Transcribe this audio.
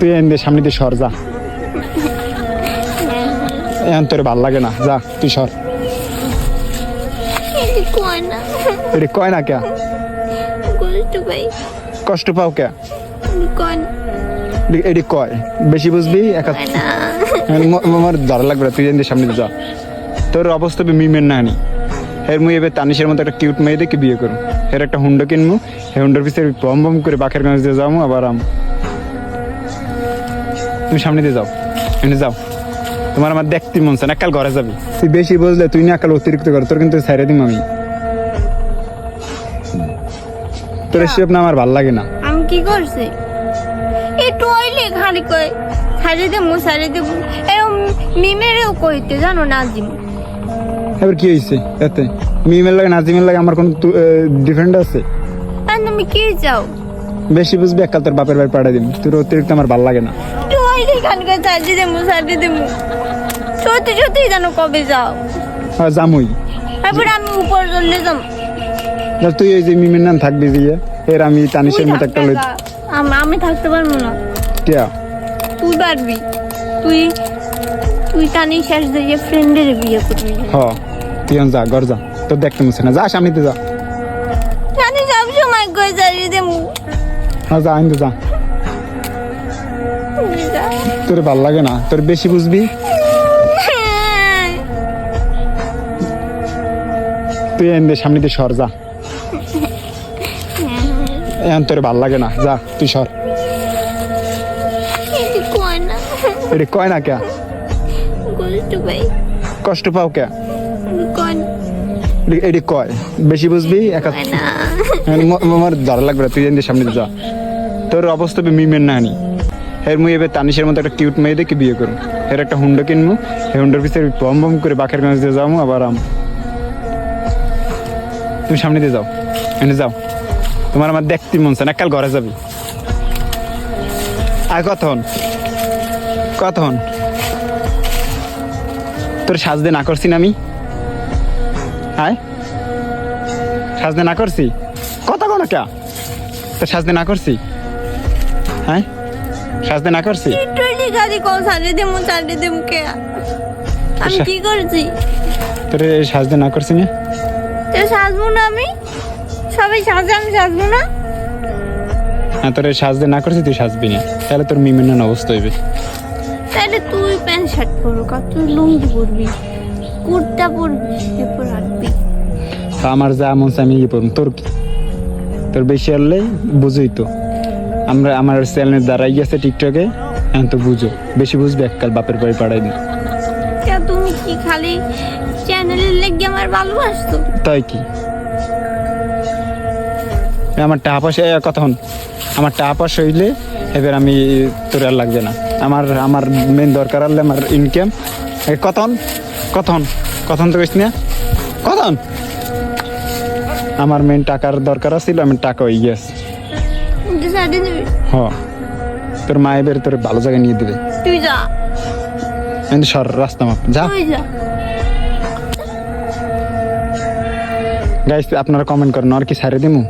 তুই এন সামনে দিয়ে সর যা। এখন তোর ভালো লাগে না যা তুই সর। এটি কয় না? কে কষ্ট পাও কে এটি কয় বেশি বুঝবি একা ম- আমার ধরা লাগবে না, তুই এন সামনে দিয়ে যা। তোর অবস্থা বি মিমের না নি এর মুই এবার তানিশের মতো একটা কিউট মেয়ে দেখে বিয়ে করুম। এর একটা হুন্ডো কিনবো এই হুন্ডোর পিছিয়ে বম বম করে বাখের গাছ দিয়ে যাব আবার আম। তুমি সামনে দিয়ে যাও। এনে যাও। তোমার আমার দেখতে মন চায় না কাল ঘরে যাবি। তুই বেশি বুঝলে তুই না কাল অতিরিক্ত কর তোর কিন্তু ছাইরে দিম আমি। তোর এসব না আমার ভালো লাগে না। আমি কি করছি? একটু অইলে খালি কই? দেবো এরকম মিমেরেও কইতে জানো নাজিম। এবার কি হয়েছে এতে? মিমের লাগে নাজিমের লাগে আমার কোনো ডিফারেন্ট আছে? আর তুমি কি চাও? বেশি বুঝবি একাল তোর বাপের বাড়ি পাঠাই দিম। তোর অতিরিক্ত আমার ভালো লাগে না। একটু অইলে খালি কই সারি দেবো সারি দেবো। সত্যি সত্যি জানো কবে যাও? আর জামুই তারপর আমি উপর চলে যাম। না, তুই ওই যে মিমের নাম থাকবি দিয়ে এর আমি তানিশের মতো একটা লই আম- আমি থাকতে পারব না। টিয়া। তুই পারবি। তুই তুই টানি শেষ দিয়ে ফ্রেন্ডের বিয়ে করবি। হ তুই যা ঘর যা। তোর দেখতে মুছে না। যা সামনেতে যা। জানি সব সময় কই সারি দেবো। হ্যাঁ যা আইন যা। তোর ভালো লাগে না? তোর বেশি বুঝবি? তুই এন দিয়ে সামনে দিয়ে সর যা। এখন তোর ভালো লাগে না যা তুই সর। এটি কয় না কে? কষ্ট পাও কে? কয় এটি কয়? বেশি বুঝবি? একা আমার ধরা লাগবে তুই এন দিয়ে সামনে যা। তোর অবস্থা মিমের না এর মুই এবার তানিশের মতো একটা কিউট মেয়ে দেখে বিয়ে করুন এর একটা হুন্ডো কিনবো এই হুন্ডোর পিছিয়ে বম বম করে বাখের গাছ দিয়ে যাব আবার আম। তুমি সামনে দিয়ে যাও, এনে যাও। তোমার আমার দেখতে মন চায় না কাল ঘরে যাবি। আর কতক্ষণ কতক্ষণ তোর সাজদে না করছি না আমি? হায় সাজদে না করছি? কথা কোনো কে? তোর সাজদে না করছি? হ্যাঁ সাজদে না করছি? দেবো দেবো কে আমি কি করছি? তোর সাজদে না করছি না। তো সাজবো না আমি? সবাই সাজে আমি সাজবো না? হ্যাঁ তোর সাজদে না করছি তুই সাজবি না। তাহলে তোর মিমের নান অবস্থা হইবে। তাহলে তুই প্যান্ট শার্ট পরবো তুই লুঙ্গি পরবি। কুর্তা পরবি এরপর রাখবি আমার যা মন চায় আমি ইয়ে তোর কি? তোর বেশি আনলে বুঝই তো। আমরা আমার চ্যানেলের দ্বারাই গেছে টিকটকে। এখন তো বুঝো বেশি বুঝবে এককাল বাপের বাড়ি পাড়াই দিন। তুমি কি খালি চ্যানেলের লেগে আমার ভালোবাসতো তাই কি? আমার টাকা পয়সা এ, কতক্ষণ আমার টাকা পয়সা হইলে এবার আমি তোর আর লাগবে না। আমার আমার মেন দরকার হলে আমার ইনকাম কতক্ষণ কতক্ষণ কতক্ষণ তো কইস না। কতক্ষণ আমার মেন টাকার দরকার ছিল আমি টাকা হয়ে গেছে। তুই সারি দিবি। হ তোর মা এবার তোর ভালো জায়গায় নিয়ে দিবে। তুই যা। আমি সর রাস্তা মাপ যা। তুই যা। গাইস আপনারা কমেন্ট করেন আর কি সারে দিমু?